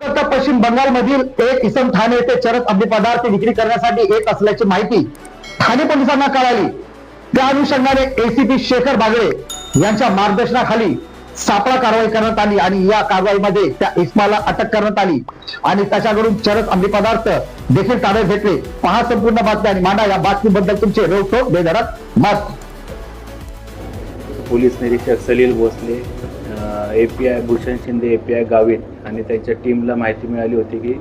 कोलकाता पश्चिम बंगालमधील एक इसम ठाणे येथे चरस अंमली पदार्थ विक्री करण्यासाठी येत असल्याची माहिती ठाणे पोलिसांना कळाली. त्या अनुषंगाने एसीपी शेखर बागळे यांच्या मार्गदर्शनाखाली सापळा कारवाई करण्यात आली आणि या कारवाईमध्ये त्या इस्माला अटक करण्यात आली. आणि त्याच्याकडून चरस अंमली पदार्थ देखील ताब्यात घेतले. पहा संपूर्ण बातमी आणि मांडा या बातमीबद्दल तुमचे रोखोक बेदरात मत. पोलीस निरीक्षक Salil Bhosale A P I Bhushan Shinde A P I Gavit आणि त्यांच्या टीमला माहिती मिळाली होती की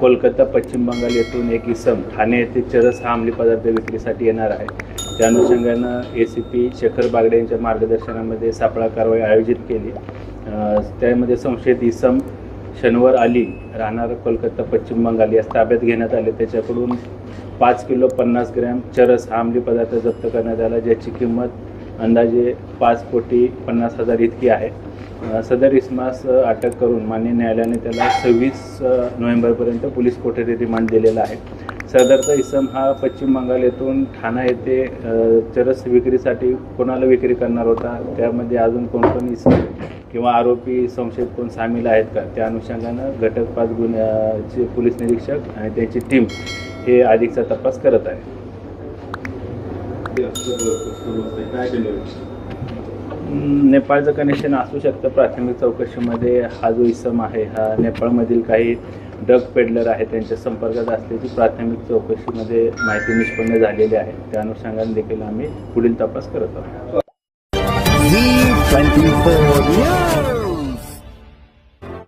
कोलकाता पश्चिम बंगाल येथून एक इसम ठाणे येथे चरस हा अंमली पदार्थ विक्रीसाठी येणार आहे. त्या अनुषंगानं A C P Shekhar Bagde यांच्या मार्गदर्शनामध्ये सापळा कारवाई आयोजित केली. त्यामध्ये संशयित इसम शनिवार आली राहणार कोलकाता पश्चिम बंगाल यास ताब्यात घेण्यात आले. त्याच्याकडून पाच किलो पन्नास ग्रॅम चरस हा अंमली पदार्थ जप्त करण्यात आला ज्याची किंमत अंदाजे पाच कोटी पन्नास हजार इतकी आहे. सदर इस्मास अटक करून मान्य न्यायालयाने त्याला सव्वीस नोव्हेंबरपर्यंत पोलीस कोठडी रिमांड दिलेला आहे. सदरचा इसम हा पश्चिम बंगाल येथून ठाणा येथे चरस विक्रीसाठी कोणाला विक्री करणार होता? त्यामध्ये अजून कोण कोण इसम किंवा आरोपी संशयित कोण सामील आहेत का? त्या अनुषंगानं घटक पाच गुन्ह्याचे पोलीस निरीक्षक आणि त्यांची टीम हे अधिकचा तपास करत आहे. नेपाळचं कनेक्शन असू शकतं. प्राथमिक चौकशीमध्ये हा जो इसम आहे हा नेपाळमधील काही ड्रग पेडलर आहे त्यांच्या संपर्कात असल्याची प्राथमिक चौकशीमध्ये माहिती निष्पन्न झालेली आहे. त्या अनुषंगाने देखील आम्ही पुढील तपास करत आहोत.